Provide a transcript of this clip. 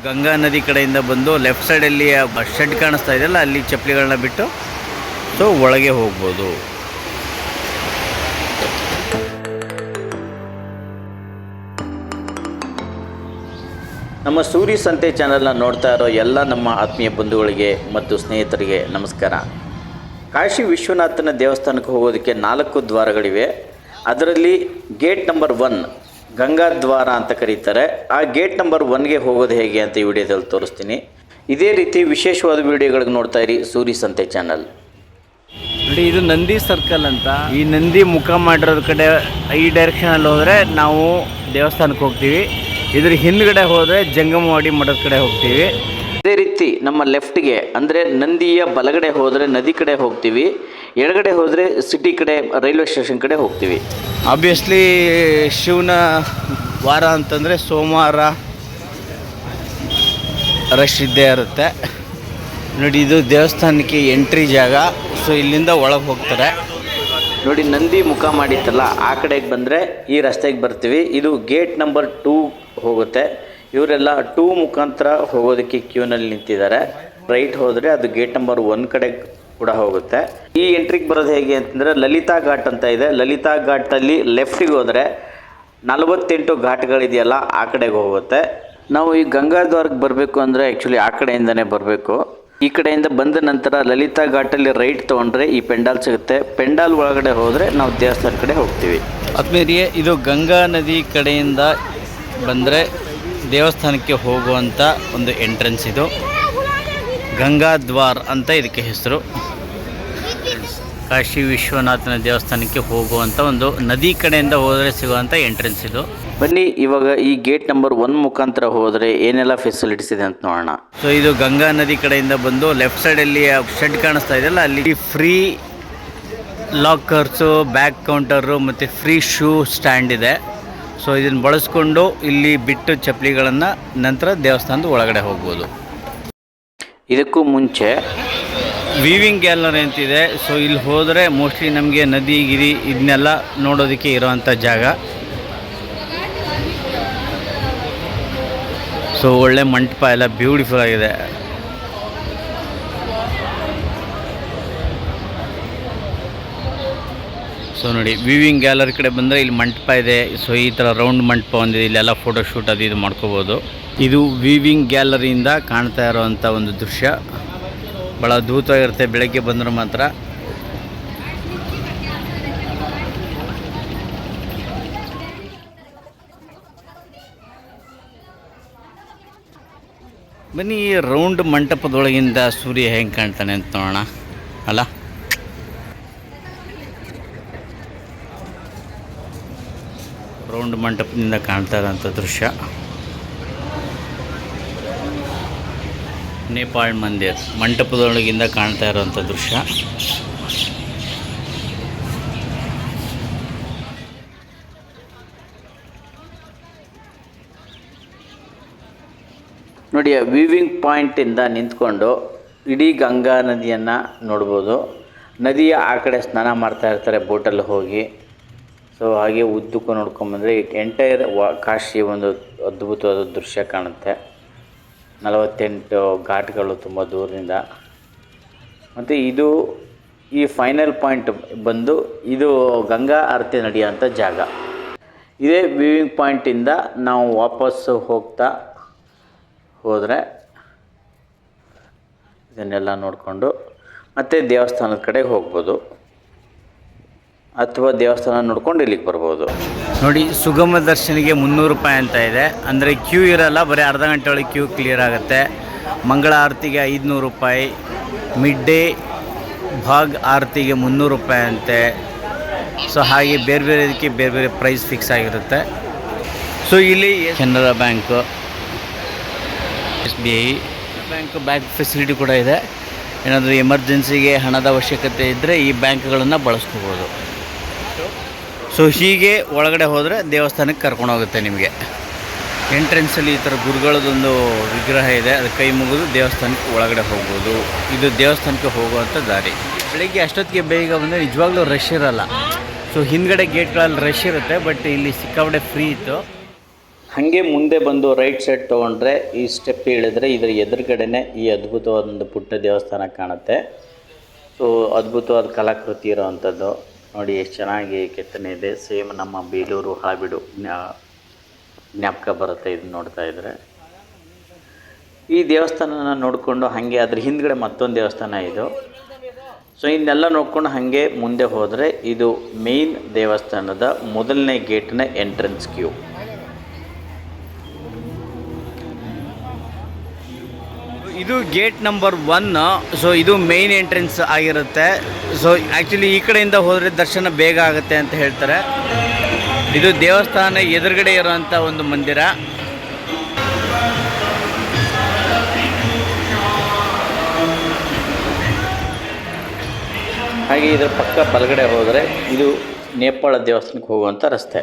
ಗಂಗಾ ನದಿ ಕಡೆಯಿಂದ ಬಂದು ಲೆಫ್ಟ್ ಸೈಡಲ್ಲಿ ಶೆಡ್ ಕಾಣಿಸ್ತಾ ಇದೆಯಲ್ಲ ಅಲ್ಲಿ ಚಪ್ಪಲಿಗಳನ್ನ ಬಿಟ್ಟು ಸೊ ಒಳಗೆ ಹೋಗ್ಬೋದು. ನಮ್ಮ ಸೂರಿ ಸಂತೆ ಚಾನಲ್ನ ನೋಡ್ತಾ ಇರೋ ಎಲ್ಲ ನಮ್ಮ ಆತ್ಮೀಯ ಬಂಧುಗಳಿಗೆ ಮತ್ತು ಸ್ನೇಹಿತರಿಗೆ ನಮಸ್ಕಾರ. ಕಾಶಿ ವಿಶ್ವನಾಥನ ದೇವಸ್ಥಾನಕ್ಕೆ ಹೋಗೋದಕ್ಕೆ ನಾಲ್ಕು ದ್ವಾರಗಳಿವೆ. ಅದರಲ್ಲಿ ಗೇಟ್ ನಂಬರ್ ಒನ್ ಗಂಗಾ ದ್ವಾರ ಅಂತ ಕರೀತಾರೆ. ಆ ಗೇಟ್ ನಂಬರ್ ಒನ್ಗೆ ಹೋಗೋದು ಹೇಗೆ ಅಂತ ಈ ವಿಡಿಯೋದಲ್ಲಿ ತೋರಿಸ್ತೀನಿ. ಇದೇ ರೀತಿ ವಿಶೇಷವಾದ ವಿಡಿಯೋಗಳಿಗೆ ನೋಡ್ತಾ ಇರಿ ಸೂರಿ ಸಂತೆ ಚಾನಲ್ ನೋಡಿ ಇದು ನಂದಿ ಸರ್ಕಲ್ ಅಂತ. ಈ ನಂದಿ ಮುಖ ಮಾಡಿರೋದ್ ಕಡೆ ಈ ಡೈರೆಕ್ಷನಲ್ಲಿ ಹೋದರೆ ನಾವು ದೇವಸ್ಥಾನಕ್ಕೆ ಹೋಗ್ತೀವಿ. ಇದ್ರ ಹಿಂದ್ಗಡೆ ಹೋದರೆ ಜಂಗಮವಾಡಿ ಮಠದ ಕಡೆ ಹೋಗ್ತೀವಿ. ಇದೇ ರೀತಿ ನಮ್ಮ ಲೆಫ್ಟ್ಗೆ ಅಂದರೆ ನಂದಿಯ ಬಲಗಡೆ ಹೋದರೆ ನದಿ ಕಡೆ ಹೋಗ್ತೀವಿ. ಎಡಗಡೆ ಹೋದರೆ ಸಿಟಿ ಕಡೆ ರೈಲ್ವೆ ಸ್ಟೇಷನ್ ಕಡೆ ಹೋಗ್ತೀವಿ. ಆಬ್ವಿಯಸ್ಲಿ ಶಿವನ ವಾರ ಅಂತಂದರೆ ಸೋಮವಾರ ರಶ್ ಇದ್ದೇ ಇರುತ್ತೆ. ನೋಡಿ ಇದು ದೇವಸ್ಥಾನಕ್ಕೆ ಎಂಟ್ರಿ ಜಾಗ. ಸೊ ಇಲ್ಲಿಂದ ಒಳಗೆ ಹೋಗ್ತಾರೆ. ನೋಡಿ ನಂದಿ ಮುಖ ಮಾಡಿತ್ತಲ್ಲ ಆ ಕಡೆಗೆ ಬಂದರೆ ಈ ರಸ್ತೆಗೆ ಬರ್ತೀವಿ. ಇದು ಗೇಟ್ ನಂಬರ್ ಟೂ ಹೋಗುತ್ತೆ. ಇವರೆಲ್ಲ ಟೂ ಮುಖಾಂತರ ಹೋಗೋದಕ್ಕೆ ಕ್ಯೂನಲ್ಲಿ ನಿಂತಿದ್ದಾರೆ. ರೈಟ್ ಹೋದರೆ ಅದು ಗೇಟ್ ನಂಬರ್ ಒನ್ ಕಡೆ ಕೂಡ ಹೋಗುತ್ತೆ. ಈ ಎಂಟ್ರಿಗೆ ಬರೋದು ಹೇಗೆ ಅಂತಂದರೆ ಲಲಿತಾ ಘಾಟ್ ಅಂತ ಇದೆ. ಲಲಿತಾ ಘಾಟಲ್ಲಿ ಲೆಫ್ಟಿಗೆ ಹೋದರೆ ನಲವತ್ತೆಂಟು ಘಾಟ್ಗಳಿದೆಯಲ್ಲ ಆ ಕಡೆಗೆ ಹೋಗುತ್ತೆ. ನಾವು ಈ ಗಂಗಾದ್ವಾರಕ್ಕೆ ಬರಬೇಕು ಅಂದರೆ ಆ್ಯಕ್ಚುಲಿ ಆ ಕಡೆಯಿಂದನೇ ಬರಬೇಕು. ಈ ಕಡೆಯಿಂದ ಬಂದ ನಂತರ ಲಲಿತಾ ಘಾಟಲ್ಲಿ ರೈಟ್ ತೊಗೊಂಡ್ರೆ ಈ ಪೆಂಡಾಲ್ ಸಿಗುತ್ತೆ. ಪೆಂಡಾಲ್ ಒಳಗಡೆ ಹೋದರೆ ನಾವು ದೇವಸ್ಥಾನ ಕಡೆ ಹೋಗ್ತೀವಿ. ಆದ್ಮೇಲೆ ಇದು ಗಂಗಾ ನದಿ ಕಡೆಯಿಂದ ಬಂದರೆ ದೇವಸ್ಥಾನಕ್ಕೆ ಹೋಗುವಂಥ ಒಂದು ಎಂಟ್ರೆನ್ಸ್ ಇದು. ಗಂಗಾದ್ವಾರ್ ಅಂತ ಇದಕ್ಕೆ ಹೆಸರು. ಕಾಶಿ ವಿಶ್ವನಾಥನ ದೇವಸ್ಥಾನಕ್ಕೆ ಹೋಗುವಂಥ ಒಂದು ನದಿ ಕಡೆಯಿಂದ ಹೋದರೆ ಸಿಗುವಂಥ ಎಂಟ್ರೆನ್ಸ್ ಇದು. ಬನ್ನಿ ಇವಾಗ ಈ ಗೇಟ್ ನಂಬರ್ ಒನ್ ಮುಖಾಂತರ ಹೋದರೆ ಏನೆಲ್ಲ ಫೆಸಿಲಿಟೀಸ್ ಇದೆ ಅಂತ ನೋಡೋಣ. ಸೊ ಇದು ಗಂಗಾ ನದಿ ಕಡೆಯಿಂದ ಬಂದು ಲೆಫ್ಟ್ ಸೈಡಲ್ಲಿ ಶೆಡ್ ಕಾಣಿಸ್ತಾ ಇದೆಯಲ್ಲ ಅಲ್ಲಿ ಫ್ರೀ ಲಾಕರ್ಸು ಬ್ಯಾಕ್ ಕೌಂಟರು ಮತ್ತು ಫ್ರೀ ಶೂ ಸ್ಟ್ಯಾಂಡ್ ಇದೆ. ಸೊ ಇದನ್ನು ಬಳಸ್ಕೊಂಡು ಇಲ್ಲಿ ಬಿಟ್ಟು ಚಪ್ಪಲಿಗಳನ್ನು ನಂತರ ದೇವಸ್ಥಾನದ ಒಳಗಡೆ ಹೋಗ್ಬೋದು. ಇದಕ್ಕೂ ಮುಂಚೆ ವೀವಿಂಗ್ ಗ್ಯಾಲರಿ ಅಂತಿದೆ. ಸೊ ಇಲ್ಲಿ ಹೋದರೆ ಮೋಸ್ಟ್ಲಿ ನಮಗೆ ನದಿ, ಗಿರಿ ಇದನ್ನೆಲ್ಲ ನೋಡೋದಕ್ಕೆ ಇರೋವಂಥ ಜಾಗ. ಸೊ ಒಳ್ಳೆ ಮಂಟಪ ಎಲ್ಲ ಬ್ಯೂಟಿಫುಲ್ ಆಗಿದೆ. ಸೊ ನೋಡಿ ವಿವಿಂಗ್ ಗ್ಯಾಲರಿ ಕಡೆ ಬಂದರೆ ಇಲ್ಲಿ ಮಂಟಪ ಇದೆ. ಸೊ ಈ ಥರ ರೌಂಡ್ ಮಂಟಪ ಒಂದಿದೆ ಇಲ್ಲೆಲ್ಲ ಫೋಟೋ ಶೂಟ್ ಅದು ಇದು ಮಾಡ್ಕೋಬೋದು. ಇದು ವಿವಿಂಗ್ ಗ್ಯಾಲರಿಯಿಂದ ಕಾಣ್ತಾ ಇರೋವಂಥ ಒಂದು ದೃಶ್ಯ. ಭಾಳ ಅದ್ಭುತವಾಗಿರುತ್ತೆ. ಬೆಳಗ್ಗೆ ಬಂದ್ರೆ ಮಾತ್ರ. ಬನ್ನಿ ರೌಂಡ್ ಮಂಟಪದೊಳಗಿಂದ ಸೂರ್ಯ ಹೆಂಗೆ ಕಾಣ್ತಾನೆ ಅಂತ ನೋಡೋಣ. ಅಲ್ಲ? ರೌಂಡ್ ಮಂಟಪದಿಂದ ಕಾಣ್ತಾ ಇರೋಂಥ ದೃಶ್ಯ. ನೇಪಾಳ್ ಮಂದಿರ್ ಮಂಟಪದೊಳಗಿಂದ ಕಾಣ್ತಾ ಇರೋಂಥ ದೃಶ್ಯ. ನೋಡಿ ವಿವಿಂಗ್ ಪಾಯಿಂಟಿಂದ ನಿಂತ್ಕೊಂಡು ಇಡೀ ಗಂಗಾ ನದಿಯನ್ನು ನೋಡ್ಬೋದು. ನದಿಯ ಆ ಕಡೆ ಸ್ನಾನ ಮಾಡ್ತಾ ಇರ್ತಾರೆ, ಬೋಟಲ್ಲಿ ಹೋಗಿ. ಸೊ ಹಾಗೆ ಉದ್ದಕ್ಕೂ ನೋಡ್ಕೊಂಬಂದರೆ ಎಂಟೈರ್ ವಾ, ಕಾಶಿ ಒಂದು ಅದ್ಭುತವಾದ ದೃಶ್ಯ ಕಾಣುತ್ತೆ. ನಲವತ್ತೆಂಟು ಘಾಟ್ಗಳು ತುಂಬ ದೂರದಿಂದ. ಮತ್ತು ಇದು ಈ ಫೈನಲ್ ಪಾಯಿಂಟ್ ಬಂದು ಇದು ಗಂಗಾ ಆರತಿ ನಡೆಯುವಂಥ ಜಾಗ. ಇದೇ ವ್ಯೂವಿಂಗ್ ಪಾಯಿಂಟಿಂದ ನಾವು ವಾಪಸ್ಸು ಹೋಗ್ತಾ ಹೋದರೆ ಇದನ್ನೆಲ್ಲ ನೋಡಿಕೊಂಡು ಮತ್ತೆ ದೇವಸ್ಥಾನದ ಕಡೆ ಹೋಗ್ಬೋದು. ಅಥವಾ ದೇವಸ್ಥಾನ ನೋಡ್ಕೊಂಡು ಇಲ್ಲಿಗೆ ಬರ್ಬೋದು. ನೋಡಿ, ಸುಗಮ ದರ್ಶನಿಗೆ ಮುನ್ನೂರು ರೂಪಾಯಿ ಅಂತ ಇದೆ. ಅಂದರೆ ಕ್ಯೂ ಇರಲ್ಲ, ಬರೀ ಅರ್ಧ ಗಂಟೆ ಒಳಗೆ ಕ್ಯೂ ಕ್ಲಿಯರ್ ಆಗುತ್ತೆ. ಮಂಗಳ ಆರತಿಗೆ ಐದುನೂರು ರೂಪಾಯಿ ಮಿಡ್ ಡೇ ಭಾಗ್ ಆರತಿಗೆ ಮುನ್ನೂರು ರೂಪಾಯಿ ಅಂತೆ. ಸೊ ಹಾಗೆ ಬೇರೆ ಬೇರೆ ಇದಕ್ಕೆ ಬೇರೆ ಬೇರೆ ಪ್ರೈಸ್ ಫಿಕ್ಸ್ ಆಗಿರುತ್ತೆ. ಸೊ ಇಲ್ಲಿ Canara bank S B I bank bank facility ಕೂಡ ಇದೆ. ಏನಾದರೂ ಎಮರ್ಜೆನ್ಸಿಗೆ ಹಣದ ಅವಶ್ಯಕತೆ ಇದ್ದರೆ ಈ ಬ್ಯಾಂಕ್ಗಳನ್ನು ಬಳಸ್ಕೋಬೋದು. ಸೊ ಹೀಗೆ ಒಳಗಡೆ ಹೋದರೆ ದೇವಸ್ಥಾನಕ್ಕೆ ಕರ್ಕೊಂಡು ಹೋಗುತ್ತೆ ನಿಮಗೆ. ಎಂಟ್ರೆನ್ಸಲ್ಲಿ ಈ ಥರ ಗುರುಗಳದೊಂದು ವಿಗ್ರಹ ಇದೆ. ಅದು ಕೈ ಮುಗಿದು ದೇವಸ್ಥಾನಕ್ಕೆ ಒಳಗಡೆ ಹೋಗ್ಬೋದು ಇದು ದೇವಸ್ಥಾನಕ್ಕೆ ಹೋಗುವಂಥ ದಾರಿ. ಬೆಳಿಗ್ಗೆ ಅಷ್ಟೊತ್ತಿಗೆ ಬೇಗ ಬಂದರೆ ನಿಜವಾಗ್ಲೂ ರಶ್ ಇರಲ್ಲ. ಸೊ ಹಿಂದ್ಗಡೆ ಗೇಟ್ಗಳಲ್ಲಿ ರಶ್ ಇರುತ್ತೆ ಬಟ್ ಇಲ್ಲಿ ಸಿಕ್ಕಾಪಟ್ಟೆ ಫ್ರೀ ಇತ್ತು. ಹಾಗೆ ಮುಂದೆ ಬಂದು ರೈಟ್ ಸೈಡ್ ತೊಗೊಂಡ್ರೆ ಈ ಸ್ಟೆಪ್ ಇಳಿದ್ರೆ ಇದರ ಎದುರುಗಡೆನೆ ಈ ಅದ್ಭುತವಾದ ಒಂದು ಪುಟ್ಟ ದೇವಸ್ಥಾನ ಕಾಣುತ್ತೆ. ಸೊ ಅದ್ಭುತವಾದ ಕಲಾಕೃತಿ ಇರೋವಂಥದ್ದು. ನೋಡಿ, ಎಷ್ಟು ಚೆನ್ನಾಗಿ ಕೆತ್ತನೆ ಇದೆ. ಸೇಮ್ ನಮ್ಮ ಬೇಲೂರು ಹಳಬಿಡು ಜ್ಞಾ- ಜ್ಞಾಪಕ ಬರುತ್ತೆ ಇದನ್ನ ನೋಡ್ತಾ ಇದ್ರೆ. ಈ ದೇವಸ್ಥಾನನ ನೋಡಿಕೊಂಡು ಹಾಗೆ ಅದ್ರ ಹಿಂದ್ಗಡೆ ಮತ್ತೊಂದು ದೇವಸ್ಥಾನ ಇದು. ಸೊ ಇದನ್ನೆಲ್ಲ ನೋಡ್ಕೊಂಡು ಹಾಗೆ ಮುಂದೆ ಹೋದರೆ ಇದು ಮೇನ್ ದೇವಸ್ಥಾನದ ಮೊದಲನೇ ಗೇಟ್ನ ಎಂಟ್ರೆನ್ಸ್ ಕ್ಯೂ ಇದು ಗೇಟ್ ನಂಬರ್ ಒನ್ ಸೊ ಇದು ಮೇನ್ ಎಂಟ್ರೆನ್ಸ್ ಆಗಿರುತ್ತೆ. ಸೊ ಆ್ಯಕ್ಚುಲಿ ಈ ಕಡೆಯಿಂದ ಹೋದರೆ ದರ್ಶನ ಬೇಗ ಆಗುತ್ತೆ ಅಂತ ಹೇಳ್ತಾರೆ. ಇದು ದೇವಸ್ಥಾನ ಎದುರುಗಡೆ ಇರುವಂಥ ಒಂದು ಮಂದಿರ. ಹಾಗೆ ಇದರ ಪಕ್ಕ ಬಲಗಡೆ ಹೋದರೆ ಇದು ನೇಪಾಳ ದೇವಸ್ಥಾನಕ್ಕೆ ಹೋಗುವಂಥ ರಸ್ತೆ.